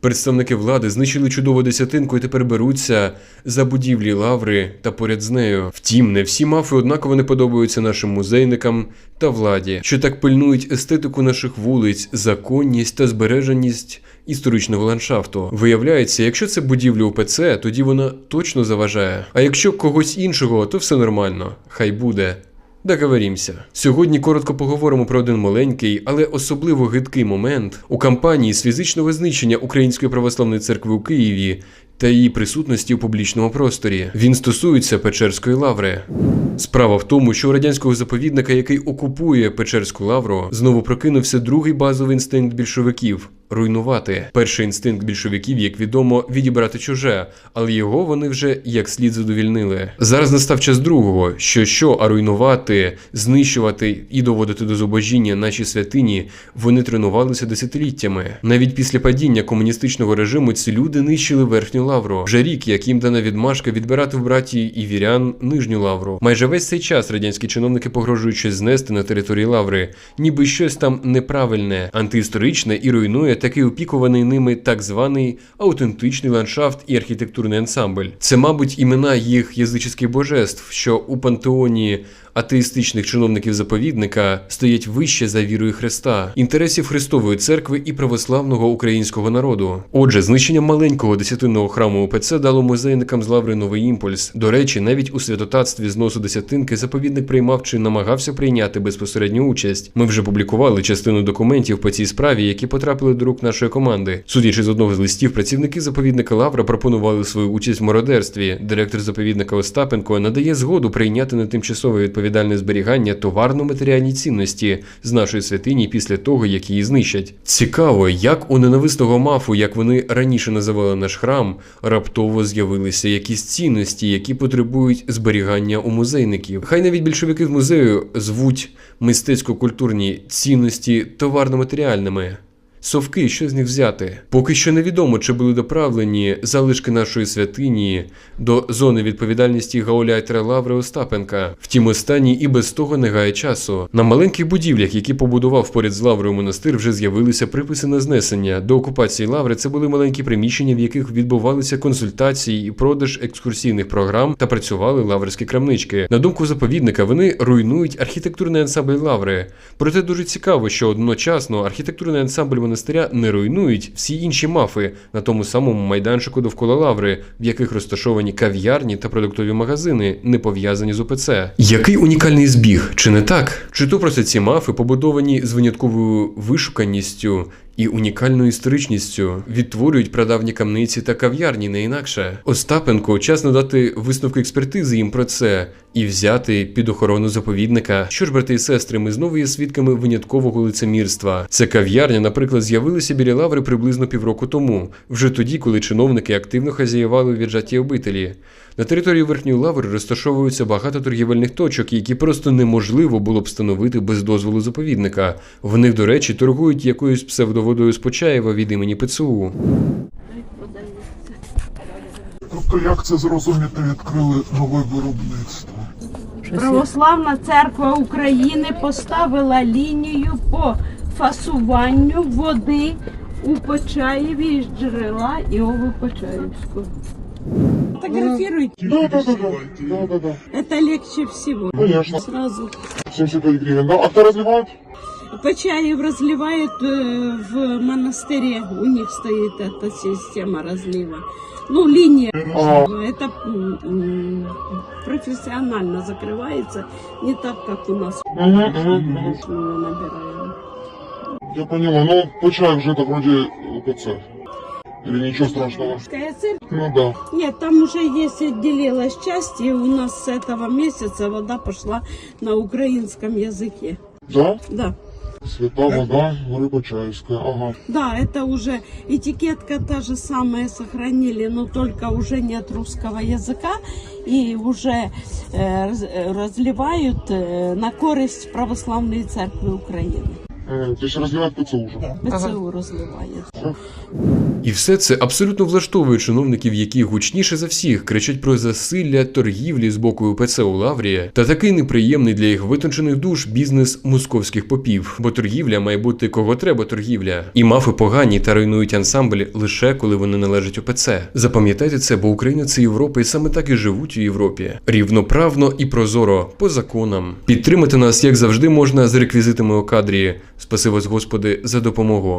Представники влади знищили чудову десятинку і тепер беруться за будівлі лаври та поряд з нею. Втім, не всі мафи однаково не подобаються нашим музейникам та владі, що так пильнують естетику наших вулиць, законність та збереженість історичного ландшафту. Виявляється, якщо це будівля УПЦ, тоді вона точно заважає. А якщо когось іншого, то все нормально. Хай буде. Договорімся. Сьогодні коротко поговоримо про один маленький, але особливо гидкий момент у кампанії з фізичного знищення Української православної церкви у Києві та її присутності у публічному просторі. Він стосується Печерської лаври. Справа в тому, що у радянського заповідника, який окупує Печерську лавру, знову прокинувся другий базовий інстинкт більшовиків. Руйнувати перший інстинкт більшовиків, як відомо, відібрати чуже, але його вони вже як слід задовільнили. Зараз настав час другого, що що, а руйнувати, знищувати і доводити до зубожіння наші святині, вони тренувалися десятиліттями. Навіть після падіння комуністичного режиму ці люди нищили верхню лавру. Вже рік, як їм дана відмашка відбирати в братії і вірян нижню лавру. Майже весь цей час радянські чиновники погрожують щось знести на території лаври, ніби щось там неправильне, антиісторичне і руйнує такий опікуваний ними так званий аутентичний ландшафт і архітектурний ансамбль. Це, мабуть, імена їх язичних божеств, що у пантеоні атеїстичних чиновників заповідника стоять вище за вірою Христа, інтересів Христової церкви і православного українського народу. Отже, знищення маленького десятинного храму УПЦ дало музейникам з лаври новий імпульс. До речі, навіть у святотатстві зносу десятинки заповідник приймав чи намагався прийняти безпосередню участь. Ми вже публікували частину документів по цій справі, які потрапили до рук нашої команди. Судячи з одного з листів, працівники заповідника Лавра пропонували свою участь в мародерстві. Директор заповідника Остапенко надає згоду прийняти на тимчасове відповідальне зберігання товарно-матеріальні цінності з нашої святині після того, як її знищать. Цікаво, як у ненависного мафу, як вони раніше називали наш храм, раптово з'явилися якісь цінності, які потребують зберігання у музейників. Хай навіть більшовики в музею звуть мистецько-культурні цінності товарно-матеріальними. Совки, що з них взяти? Поки що невідомо, чи були доправлені залишки нашої святині до зони відповідальності гауляйтера Лаври Остапенка. Втім, останній і без того не гає часу. На маленьких будівлях, які побудував поряд з Лаврою монастир, вже з'явилися приписи на знесення. До окупації Лаври це були маленькі приміщення, в яких відбувалися консультації і продаж екскурсійних програм та працювали лаврські крамнички. На думку заповідника, вони руйнують архітектурний ансамбль Лаври. Проте дуже цікаво, що одночасно архітектурний ансамбль монастиря не руйнують всі інші мафи на тому самому майданчику довкола лаври, в яких розташовані кав'ярні та продуктові магазини, не пов'язані з ОПЦ. Який унікальний збіг, чи не так? Чи то просто ці мафи побудовані з винятковою вишуканістю і унікальною історичністю відтворюють прадавні камниці та кав'ярні не інакше. Остапенко час надати висновки експертизи їм про це і взяти під охорону заповідника. Що ж, брати і сестри, ми знову є свідками виняткового лицемірства. Це кав'ярня, наприклад, з'явилася біля лаври приблизно півроку тому, вже тоді, коли чиновники активно хазяювали у віджатій обителі. На території верхньої лаври розташовуються багато торгівельних точок, які просто неможливо було б встановити без дозволу заповідника. В них, до речі, торгують якоюсь псевдоводою з Почаєва від імені ПЦУ. Тобто, як це зрозуміти, відкрили нове виробництво? Православна церква України поставила лінію по фасуванню води у Почаєві з джерела Іови Почаївського. Фотографируйте. Да, да, да, да. Да, да, да. Это легче всего. Конечно. Сразу. 75 гривен. Да? А кто разливает? Почаев разливают э, в монастыре. У них стоит эта система разлива. Ну, линия. Это профессионально закрывается. Не так, как у нас. набираем. Я поняла. Ну, почаев же это вроде УПЦ. Или ничего страшного? Церковь? Ну да. Нет, там уже есть отделилась часть, и у нас с этого месяца вода пошла на украинском языке. Да? Да. Свята вода, горы Почаевская. Ага. Да, это уже этикетка та же самая сохранили, но только уже нет русского языка и уже э, раз- э, разливают э, на користь православной церкви Украины. М, То есть разливать ПЦУ уже. ПЦУ розливає. І все це абсолютно влаштовує чиновників, які гучніше за всіх кричать про засилля торгівлі з боку УПЦ у Лаврія, та такий неприємний для їх витончених душ бізнес московських попів. Бо торгівля має бути кого треба торгівля. І мафи погані та руйнують ансамбль лише коли вони належать УПЦ. Запам'ятайте це, бо Україна це Європа, і саме так і живуть у Європі. Рівноправно і прозоро, по законам. Підтримати нас, як завжди, можна з реквізитами у кадрі. Спаси вас, Господи, за допомогу.